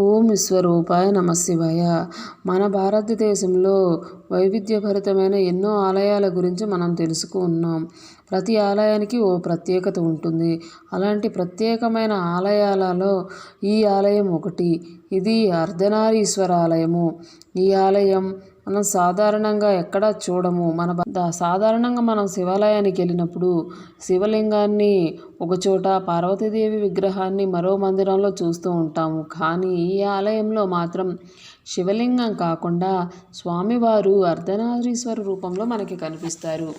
ఓం విశ్వరూపాయ నమశివాయ మన భారతదేశంలో వైవిధ్యభరితమైన ఎన్నో ఆలయాల గురించి మనం తెలుసుకున్నాం. ప్రతి ఆలయానికి ఓ ప్రత్యేకత ఉంటుంది. అలాంటి ప్రత్యేకమైన ఆలయాలలో ఈ ఆలయం ఒకటి. ఇది అర్ధనారీశ్వర ఆలయము ఈ ఆలయం మనం సాధారణంగా ఎక్కడ చూడము. మన సాధారణంగా మనం శివాలయానికి వెళ్ళినప్పుడు శివలింగాన్ని ఒకచోట పార్వతీదేవి విగ్రహాన్ని మరో మందిరంలో చూస్తూ ఉంటాము. కానీ ఈ ఆలయంలో మాత్రం శివలింగం కాకుండా స్వామివారు అర్ధనారీశ్వర రూపంలో మనకి కనిపిస్తారు.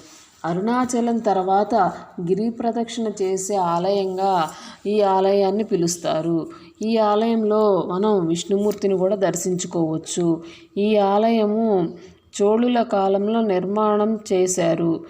అరుణాచలం తర్వాత గిరి ప్రదక్షిణ చేసే ఆలయంగా ఈ ఆలయాన్ని పిలుస్తారు. ఈ ఆలయంలో మనం విష్ణుమూర్తిని కూడా దర్శించుకోవచ్చు. ఈ ఆలయము చోళుల కాలంలో నిర్మాణం చేశారు.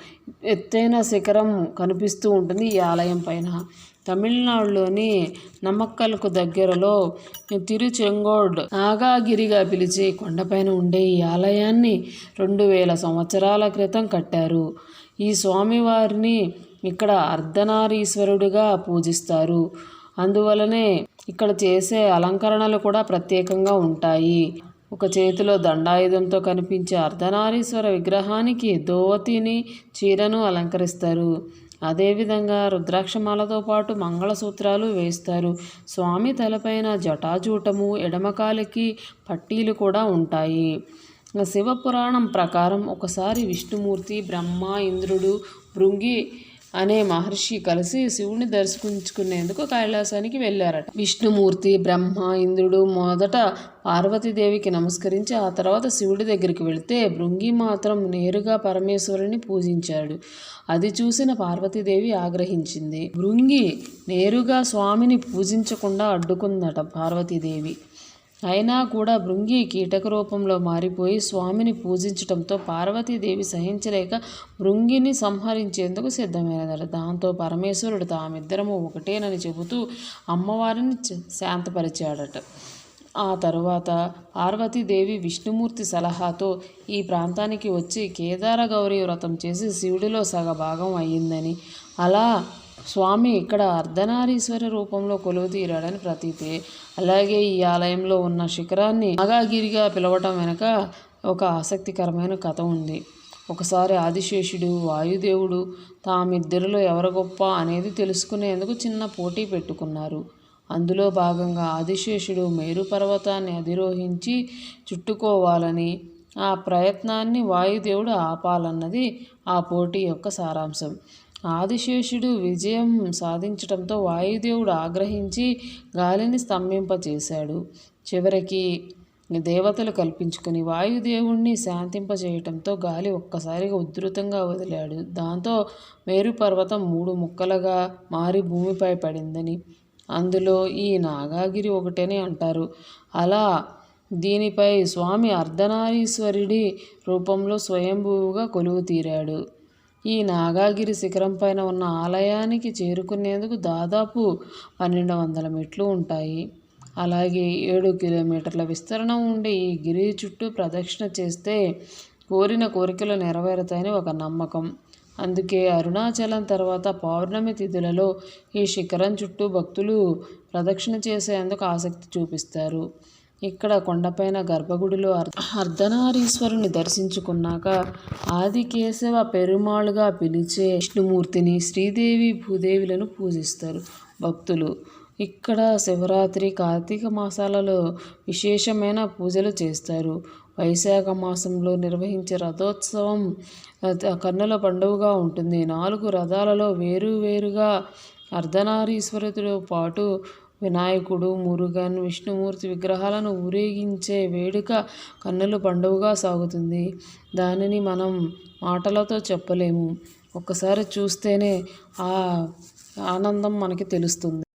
ఎత్తైన శిఖరం కనిపిస్తూ ఉంటుంది ఈ ఆలయం పైన. తమిళనాడులోని నమ్మక్కలకు దగ్గరలో తిరుచెంగోడ్ నాగాగిరిగా పిలిచే కొండపైన ఉండే ఈ ఆలయాన్ని రెండు వేల సంవత్సరాల క్రితం కట్టారు. ఈ స్వామివారిని ఇక్కడ అర్ధనారీశ్వరుడిగా పూజిస్తారు. అందువలనే ఇక్కడ చేసే అలంకరణలు కూడా ప్రత్యేకంగా ఉంటాయి. ఒక చేతిలో దండాయుధంతో కనిపించే అర్ధనారీశ్వర విగ్రహానికి దోవతిని చీరను అలంకరిస్తారు. అదేవిధంగా రుద్రాక్షమాలతో పాటు మంగళసూత్రాలు వేస్తారు. స్వామి తలపైన జటాజూటము ఎడమకాలికి పట్టీలు కూడా ఉంటాయి. శివపురాణం ప్రకారం ఒకసారి విష్ణుమూర్తి బ్రహ్మ ఇంద్రుడు భృంగి అనే మహర్షి కలిసి శివుని దర్శించుకునేందుకు కైలాసానికి వెళ్ళారట. విష్ణుమూర్తి బ్రహ్మ ఇంద్రుడు మొదట పార్వతీదేవికి నమస్కరించి ఆ తర్వాత శివుడి దగ్గరికి వెళితే భృంగి మాత్రం నేరుగా పరమేశ్వరుని పూజించాడు. అది చూసిన పార్వతీదేవి ఆగ్రహించింది. భృంగి నేరుగా స్వామిని పూజించకుండా అడ్డుకుందట పార్వతీదేవి. అయినా కూడా భృంగి కీటక రూపంలో మారిపోయి స్వామిని పూజించడంతో పార్వతీదేవి సహించలేక భృంగిని సంహరించేందుకు సిద్ధమైనదట. దాంతో పరమేశ్వరుడు తామిద్దరము ఒకటేనని చెబుతూ అమ్మవారిని శాంతపరిచాడట. ఆ తరువాత పార్వతీదేవి విష్ణుమూర్తి సలహాతో ఈ ప్రాంతానికి వచ్చి కేదార గౌరీ వ్రతం చేసి శివుడిలో సగభాగం అయ్యిందని. అలా స్వామి ఇక్కడ అర్ధనారీశ్వర రూపంలో కొలువు తీరాడని ప్రతీతి. అలాగే ఈ ఆలయంలో ఉన్న శిఖరాన్ని నాగాగిరిగా పిలవటం వెనుక ఒక ఆసక్తికరమైన కథ ఉంది. ఒకసారి ఆదిశేషుడు వాయుదేవుడు తామిద్దరిలో ఎవరు గొప్ప అనేది తెలుసుకునేందుకు చిన్న పోటీ పెట్టుకున్నారు. అందులో భాగంగా ఆదిశేషుడు మేరు పర్వతాన్ని అధిరోహించి చుట్టుకోవాలని ఆ ప్రయత్నాన్ని వాయుదేవుడు ఆపాలన్నది ఆ పోటీ యొక్క సారాంశం. ఆదిశేషుడు విజయం సాధించడంతో వాయుదేవుడు ఆగ్రహించి గాలిని స్తంభింపచేశాడు. చివరికి దేవతలు కల్పించుకుని వాయుదేవుణ్ణి శాంతింపజేయటంతో గాలి ఒక్కసారిగా ఉధృతంగా వదిలాడు. దాంతో మేరు పర్వతం మూడు ముక్కలుగా మారి భూమిపై పడిందని అందులో ఈ నాగాగిరి ఒకటని అంటారు. అలా దీనిపై స్వామి అర్ధనారీశ్వరుడి రూపంలో స్వయంభూవుగా కొలువు తీరాడు. ఈ నాగాగిరి శిఖరం పైన ఉన్న ఆలయానికి చేరుకునేందుకు దాదాపు పన్నెండు వందల మెట్లు ఉంటాయి. అలాగే ఏడు కిలోమీటర్ల విస్తరణ ఉండే ఈ గిరి చుట్టూ ప్రదక్షిణ చేస్తే కోరిన కోరికలు నెరవేరుతాయని ఒక నమ్మకం. అందుకే అరుణాచలం తర్వాత పౌర్ణమి తిథులలో ఈ శిఖరం చుట్టూ భక్తులు ప్రదక్షిణ చేసేందుకు ఆసక్తి చూపిస్తారు. ఇక్కడ కొండపైన గర్భగుడిలో అర్ధనారీశ్వరుని దర్శించుకున్నాక ఆదికేశవ పెరుమాళుగా పిలిచే విష్ణుమూర్తిని శ్రీదేవి భూదేవులను పూజిస్తారు. భక్తులు ఇక్కడ శివరాత్రి కార్తీక మాసాలలో విశేషమైన పూజలు చేస్తారు. వైశాఖ మాసంలో నిర్వహించే రథోత్సవం కన్నుల పండుగగా ఉంటుంది. నాలుగు రథాలలో వేరువేరుగా అర్ధనారీశ్వరుతో పాటు వినాయకుడు మురుగన్ విష్ణుమూర్తి విగ్రహాలను ఊరేగించే వేడుక కన్నుల పండుగగా సాగుతుంది. దానిని మనం మాటలతో చెప్పలేము. ఒక్కసారి చూస్తేనే ఆ ఆనందం మనకి తెలుస్తుంది.